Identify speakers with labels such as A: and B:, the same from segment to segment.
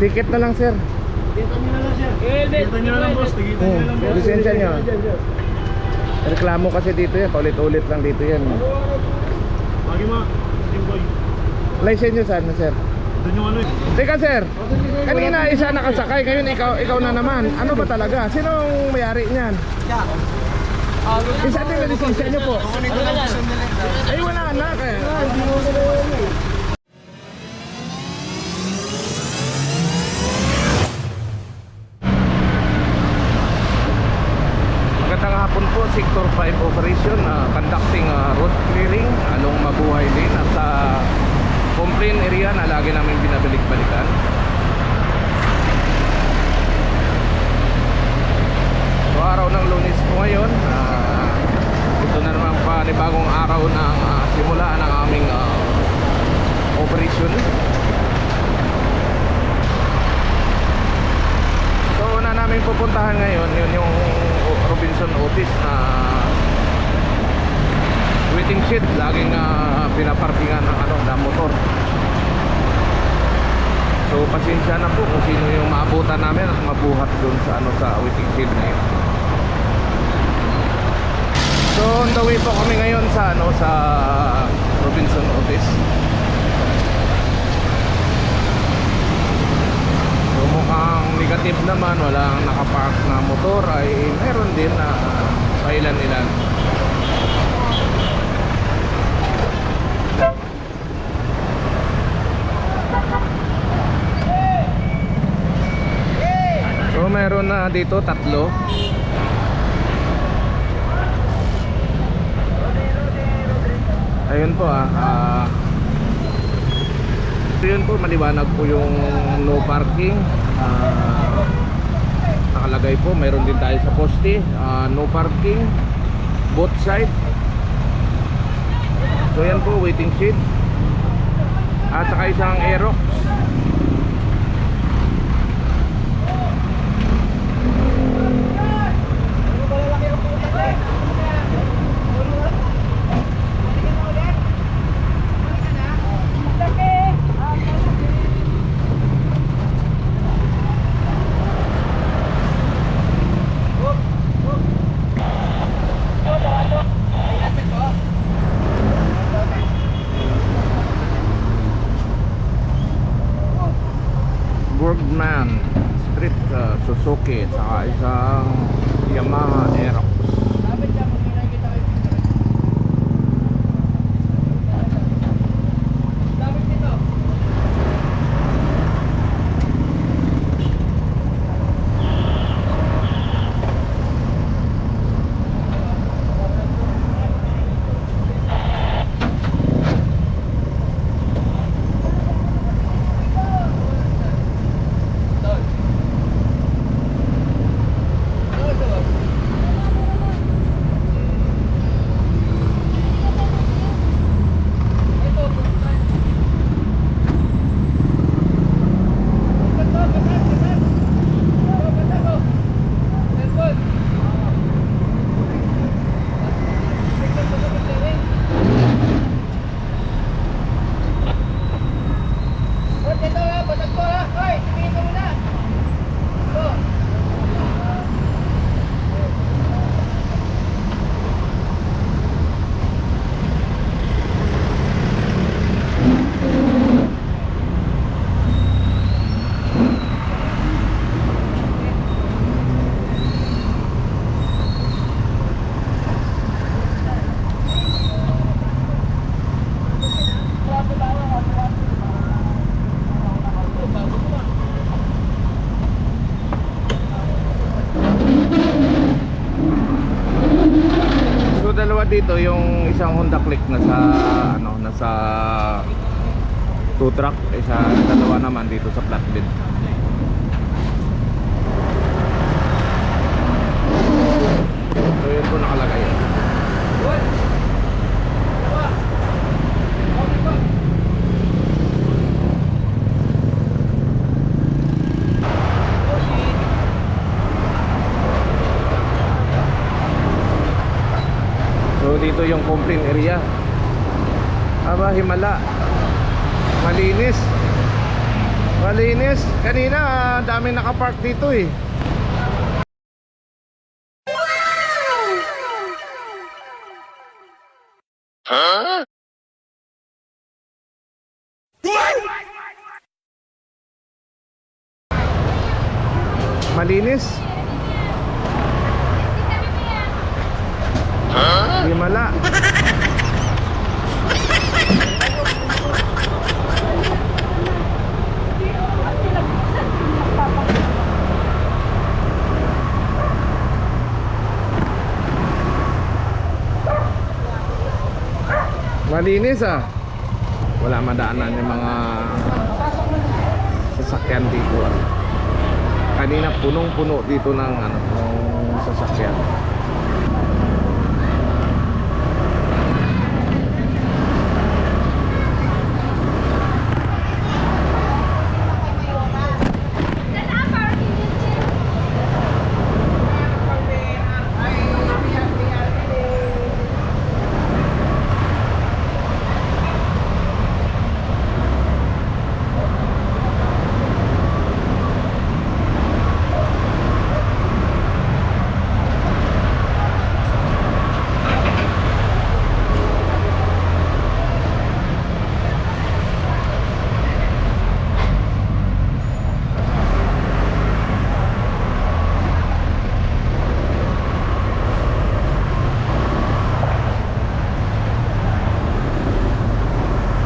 A: Ticket na lang sir.
B: Kita nyo na lang sir. Kita nyo na lang boss. Kita nyo na lang boss.
A: Lisensya nyo. Reklamo kasi dito yan. Paulit-ulit lang dito yan.
B: Bagi mo. Team boy.
A: License nyo saan na sir?
B: Doon yung ano eh.
A: Teka sir, kanina isa nakasakay, ngayon ikaw, ikaw na naman. Ano ba talaga? Sinong mayari niyan? Isa din na lisensya nyo po. Ay wala na kaya. Sector 5 Operation, uh, conducting uh, road clearing along Mabuhay Lane at sa complaint area na lagi namin binabalik-balikan. So araw ng lunes po ngayon, ah, ito na naman panibagong araw ng ah, simula ng aming ah, operation. So una namin pupuntahan ngayon, yun yung Robinson Otis na waiting shed, laging uh, pinaparkingan ng ano, na motor. So pasensya na po kung sino yung maabutan namin at mabuhat doon sa ano sa waiting shed na yun. So on the way po kami ngayon sa ano sa Robinson Otis. So mukhang negative naman, walang nakapark na motor ay meron din na pailan-ilan. So meron na dito tatlo. Ayun po ah. ah yun po maliwanag po yung no parking. Ah, nakalagay po, mayroon din tayo sa poste, ah, no parking both side. So yan po waiting shed. At saka isang Aerox. Bergman Street uh, Suzuki saka isang Yamaha dito yung isang Honda Click na sa ano nasa two truck isa dalawa naman dito sa flatbed. So yun po nakalagay. So complaint area. Aba himala. Malinis. Malinis. Kanina, ah, daming nakapark dito eh. Malinis. Himala. Malinis ah. Wala madaanan yung mga sasakyan dito ah. Kanina punong-puno dito ng ano, ng sasakyan.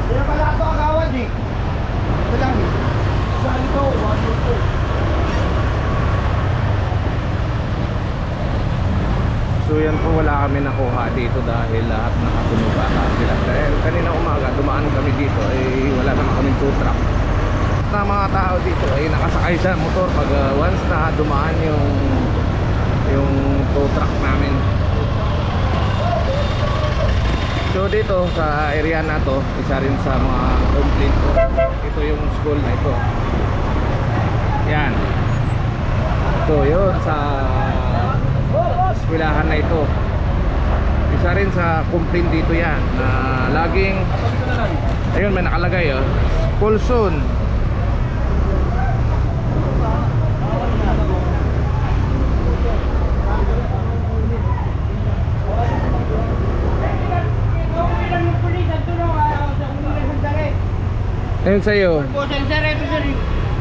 B: Kaya pala ito agawad eh. Ito lang eh. Saan ito? One, two, two.
A: So yan po wala kami nakuha dito dahil lahat nakatunog ata sila. Dahil kanina umaga dumaan kami dito eh wala naman kaming tow truck. Na mga tao dito ay nakasakay sa motor pag uh, once na dumaan yung yung tow truck namin. So dito sa area na to, isa rin sa mga complaint ko. Ito yung school na ito. Yan. So yun sa eskwelahan na ito. Isa rin sa complaint dito yan na laging ayun may nakalagay oh. School soon. Ayun sa'yo.
C: Po, sir, sir, ito sir.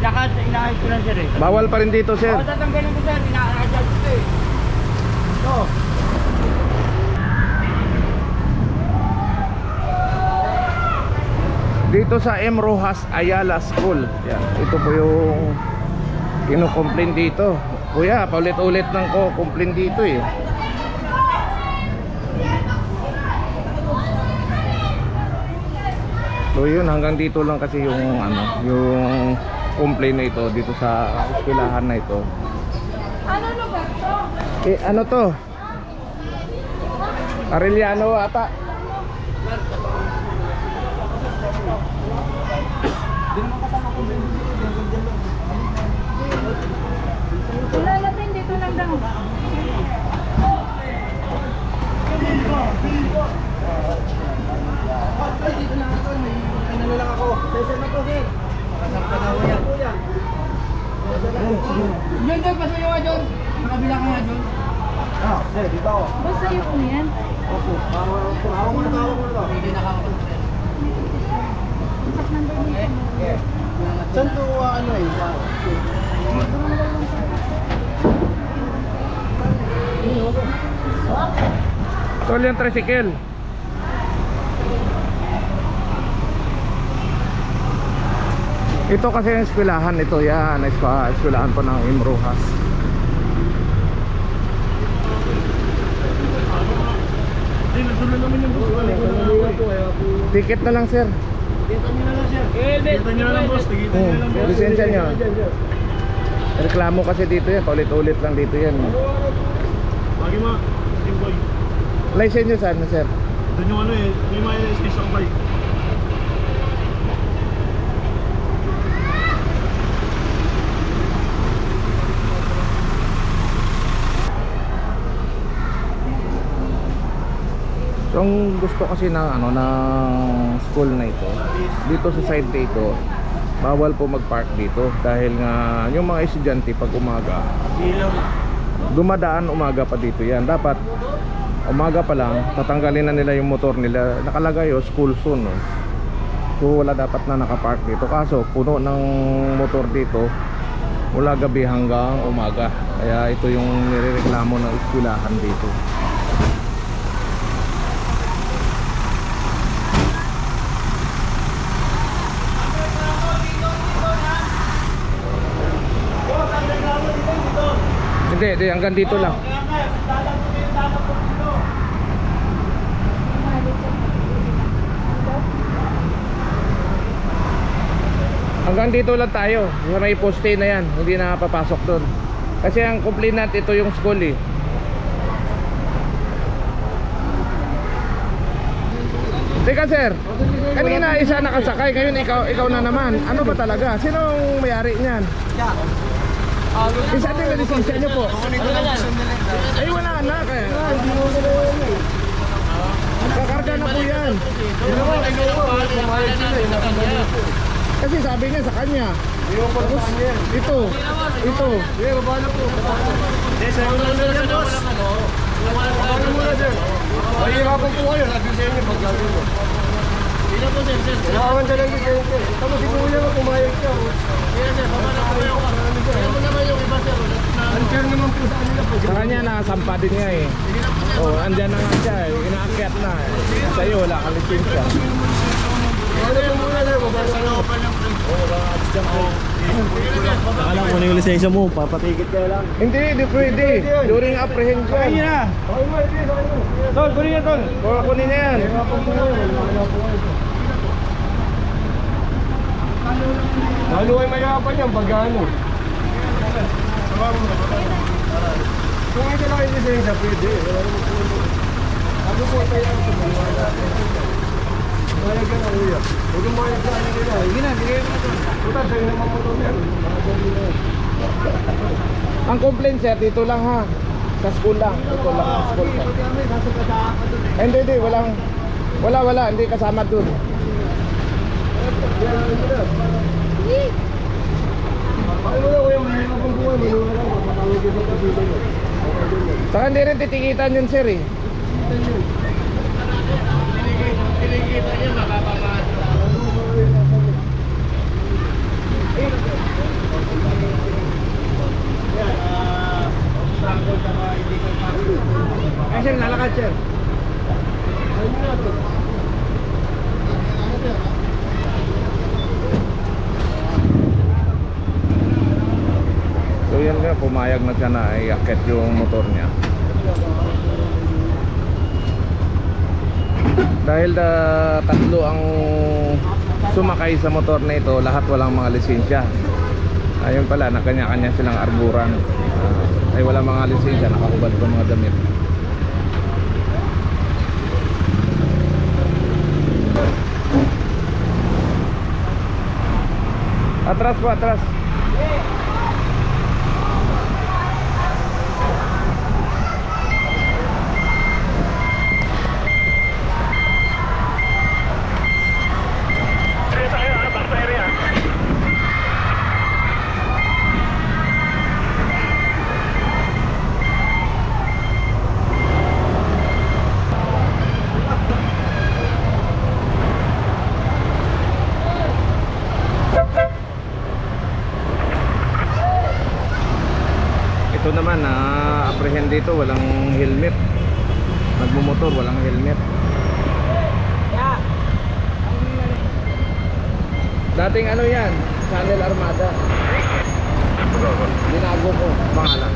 C: Lakas, inaayos ko lang sir eh.
A: Bawal pa rin dito sir.
C: Ako tatanggalin ko sir, inaayos ko eh. Ito.
A: Dito sa M. Rojas Ayala School. Yan, ito po yung kino-complain dito. Kuya, paulit-ulit nang ko complain dito eh. So yun, hanggang dito lang kasi yung ano, yung complaint na ito dito sa eskwelahan na ito.
D: Ano lugar to?
A: Eh, ano to? Arellano ata.
D: Wala natin dito lang daw.
B: Ano lang ako? Session na po sir. Kasang panawa yan.
C: John, John, pasuyo ka John. Nakabila ka nga John.
B: Ah, sir, dito ako.
D: Basta yung yan.
B: Opo. Hawak mo na hawak mo na.
C: Hindi nakakapag sir.
D: Contact number dito.
B: Saan to ah, ano eh?
A: Tol yung tricycle. Ito kasi yung eskwelahan ito yan, eskwelahan, po ng
B: gusto.
A: Ticket na lang sir.
B: Kita nyo na lang sir. Kita nyo na lang boss. Tigita nyo na lang boss.
A: Lisensya nyo. Reklamo kasi dito yan, paulit-ulit lang dito yan.
B: Bagi ma,
A: nyo saan sir?
B: Doon yung ano eh, may mga ang bike.
A: Ang gusto kasi ng ano ng school na ito, dito sa side na ito, bawal po mag-park dito. Dahil nga yung mga estudyante pag umaga dumadaan umaga pa dito yan. Dapat umaga pa lang tatanggalin na nila yung motor nila. Nakalagay oh school zone oh. so wala dapat na nakapark dito. Kaso puno ng motor dito mula gabi hanggang umaga. Kaya ito yung nirereklamo ng eskwelahan dito hindi, hindi hanggang dito lang Hanggang dito lang tayo. Sa may poste na yan. Hindi na papasok doon. Kasi ang complainant ito yung school eh. Teka sir, kanina isa nakasakay, ngayon ikaw, ikaw na naman. Ano ba talaga? Sino ang may-ari niyan? Isa din na lisensya niyo po. Ay wala na kaya. Kakarga na po yan. Kasi sabi niya sa kanya. Tapos ito, ito.
B: Mahirapan po kayo, sabi sa inyo pag gagawin mo. Kailangan ka lang yung sente. Tapos si Kuya mo pumayag siya. oh. Unfair naman po sa kanila po.
A: Sa kanya nakasampa din nga eh. Oh, andyan na nga siya eh. Inaakyat na eh. Sa iyo wala kang lisensya.
B: Ano po muna lang, mabasa na ako.
E: Ko na yung lisensya mo, papatigit ka lang.
A: Hindi, hindi pwede. During apprehension.
B: Mo, okay mo.
A: Tol, kunin niya tol. Kunin niya yan.
B: Po wala po kayo. Lalo kayo mahirapan yan pag ano. Kung ito lang yung lisensya, pwede. Po. Ano po tayo ang tumulong? Mayag ka na kuya. Huwag yung mayag sa ano nila. Hindi na, bigay mo ito. Puta, sa'yo naman mo ito meron.
A: Ang complaint sir, dito lang ha. Sa school lang. Dito lang sa school. Eh, Hindi, hindi. Walang, wala, wala. Hindi kasama dun. Saka hindi rin titikitan yun sir eh.
B: Eh, sir, lalakad, sir.
A: So yan nga, pumayag na siya na iakit yung motor niya. Dahil da, tatlo ang sumakay sa motor na ito, lahat walang mga lisensya. Ayun pala, na kanya-kanya silang arburan. Ah, ay wala mga lisensya, nakakubad pa mga damit. Atras po, atras. Naman na apprehend dito walang helmet. Nagmumotor walang helmet. Dating ano yan? Channel Armada. Binago ko pangalan.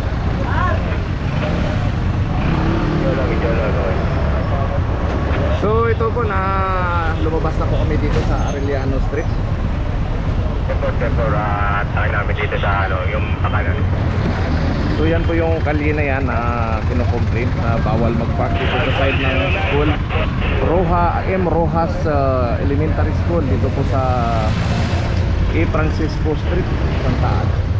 A: So ito po na lumabas na po kami dito sa Arellano Street.
F: Tempo, at tayo namin dito sa ano, yung pakanan.
A: So yan po yung kalye na yan na kinocomplain na bawal dito sa side ng school. Roja, M. Rojas uh, Elementary School dito po sa A. Francisco Street, Santa Ana.